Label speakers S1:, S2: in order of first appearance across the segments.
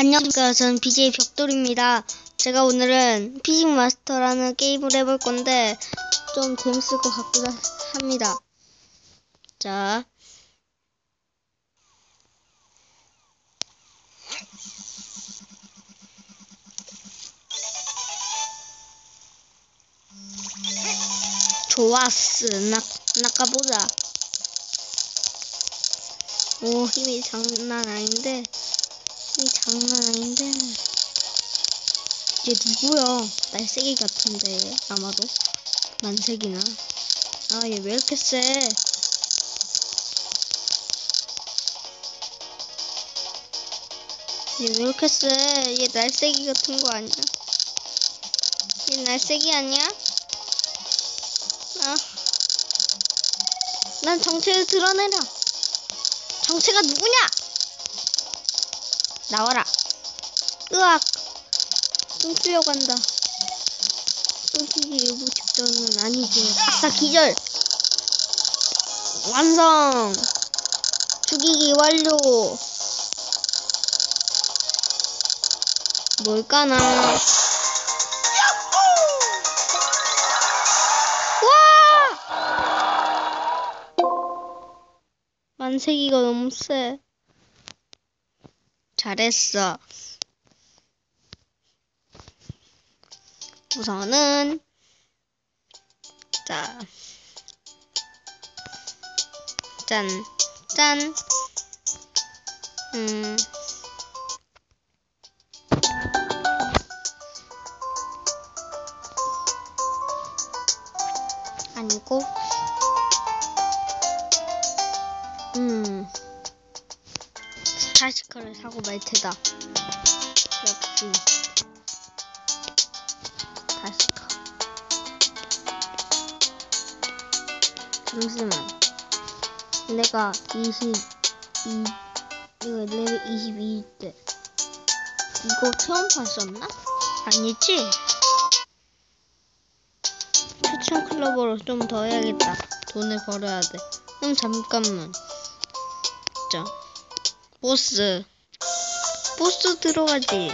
S1: 안녕하십니까. 저는 BJ 벽돌입니다. 제가 오늘은 피식 마스터라는 게임을 해볼 건데, 좀 재밌을 것 같기도 합니다. 자. 좋았어. 나, 나가보자. 오, 힘이 장난 아닌데. 이 장난 아닌데. 얘 누구야? 날쌔기 같은데, 아마도. 만색이나. 아, 얘 왜 이렇게 세? 얘 왜 이렇게 세? 얘 날쌔기 같은 거 아니야? 얘 날쌔기 아니야? 아. 난 정체를 드러내라. 정체가 누구냐? 나와라. 으악! 뚱 뛰어간다. 뚱튀기 일부 직전은 아니지. 아싸, 기절! 완성! 죽이기 완료! 뭘까나? 와! 만세기가 너무 세. 잘했어. 우선은 자, 짠, 짠, 음, 아니고, 음, 스 타시커를 사고 말 테다. 역시. 스타시커. 잠시만. 내가 22, 이거 레벨 22일 때. 이거 처음 봤었나? 아니지? 추천 클럽으로 좀 더 해야겠다. 돈을 벌어야 돼. 음, 잠깐만. 자. 보스. 보스 들어가지.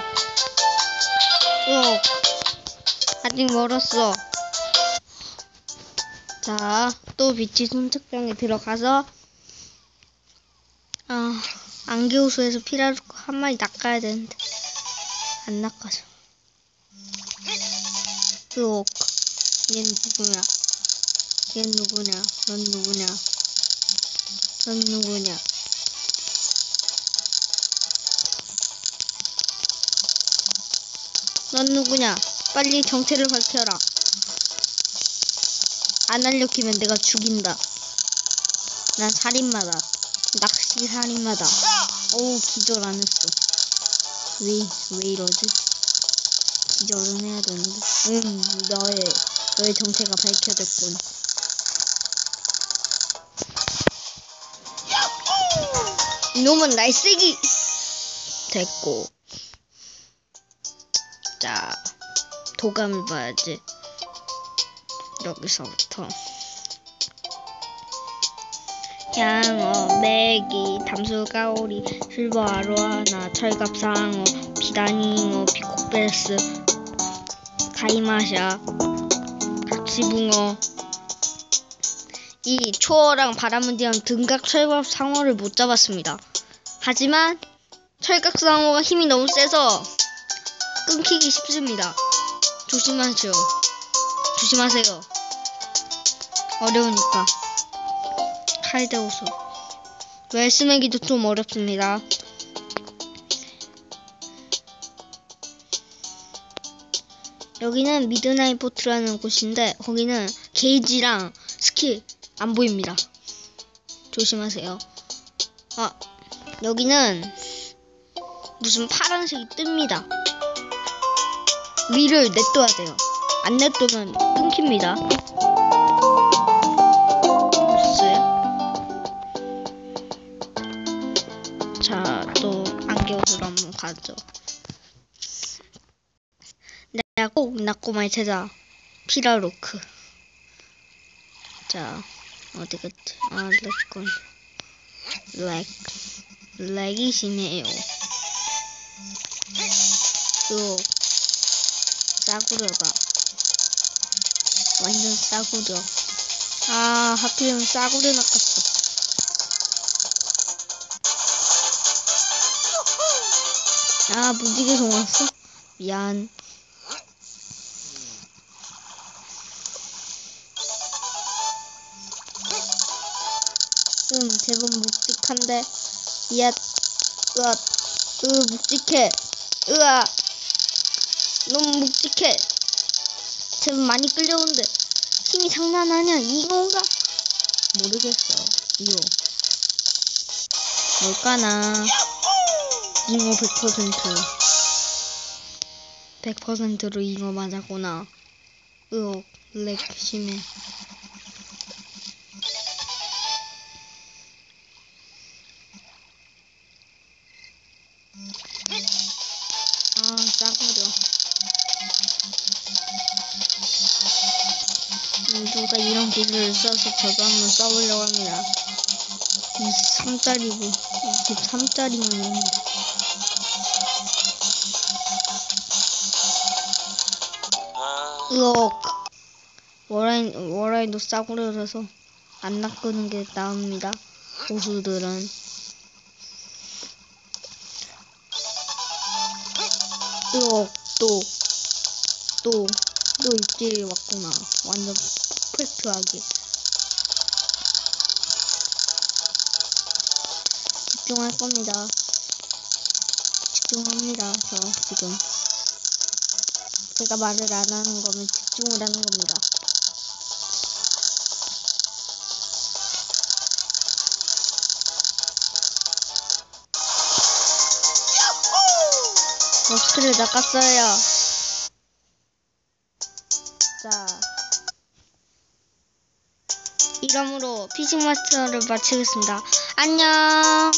S1: 어. 아직 멀었어. 자, 또 빛이 손측장에 들어가서, 아, 안개호수에서 피라르코 한 마리 낚아야 되는데, 안 낚아져. 으옥. 얜 누구냐? 얜 누구냐? 넌 누구냐? 넌 누구냐? 넌 누구냐? 빨리 정체를 밝혀라. 안 알려키면 내가 죽인다. 난 살인마다. 낚시 살인마다. 어우, 기절 안 했어. 왜, 왜 이러지? 기절은 해야 되는데. 응, 너의, 너의 정체가 밝혀졌군. 이놈은 날쌔기! 됐고. 도감을 봐야지. 여기서부터. 양어, 메기, 담수가오리, 실버 아로하나, 철갑상어, 비단잉어, 피콕베스, 가이마샤, 각시붕어. 이 초어랑 바람은디랑 등각 철갑 상어를 못 잡았습니다. 하지만 철갑 상어가 힘이 너무 세서 끊기기 쉽습니다. 조심하죠. 조심하세요. 어려우니까. 칼데오소. 웰스메기도 좀 어렵습니다. 여기는 미드나잇 포트라는 곳인데 거기는 게이지랑 스킬 안 보입니다. 조심하세요. 아, 여기는 무슨 파란색이 뜹니다. 위를 냅둬야 돼요. 안 냅두면 끊깁니다. 보스요? 자, 또 안개옷으로 한번 가죠. 내가 꼭 낚고말 테다. 피라로크. 자, 어디 갔지? 아, 렉건. 렉. 렉이 심해요. 요 싸구려다. 완전 싸구려. 아, 하필이면 싸구려 낚았어. 아, 무지개 송았어? 미안. 음, 제법 묵직한데. 야, 으아, 으, 묵직해. 으아, 너무 묵직해. 제법 많이 끌려오는데. 힘이 장난 아니야. 이건가? 모르겠어. 이거. 뭘까나. 잉어 100%. 100%로 잉어 맞았구나. 으억, 렉 심해. 누가 이런 기술을 써서 저도 한번 써보려고 합니다. 23짜리고, 23짜리만 있는데. 으억. 워라인, 워라인도 싸구려라서 안 낚는 게 나옵니다. 고수들은. 으억, 또, 또, 또 입질이 왔구나. 완전 퍼펙트하게. 집중할 겁니다. 집중합니다. 저 지금. 제가 말을 안 하는 거면 집중을 하는 겁니다. 럭스를 낚았어요. 이러므로 피싱 마스터를 마치겠습니다. 안녕!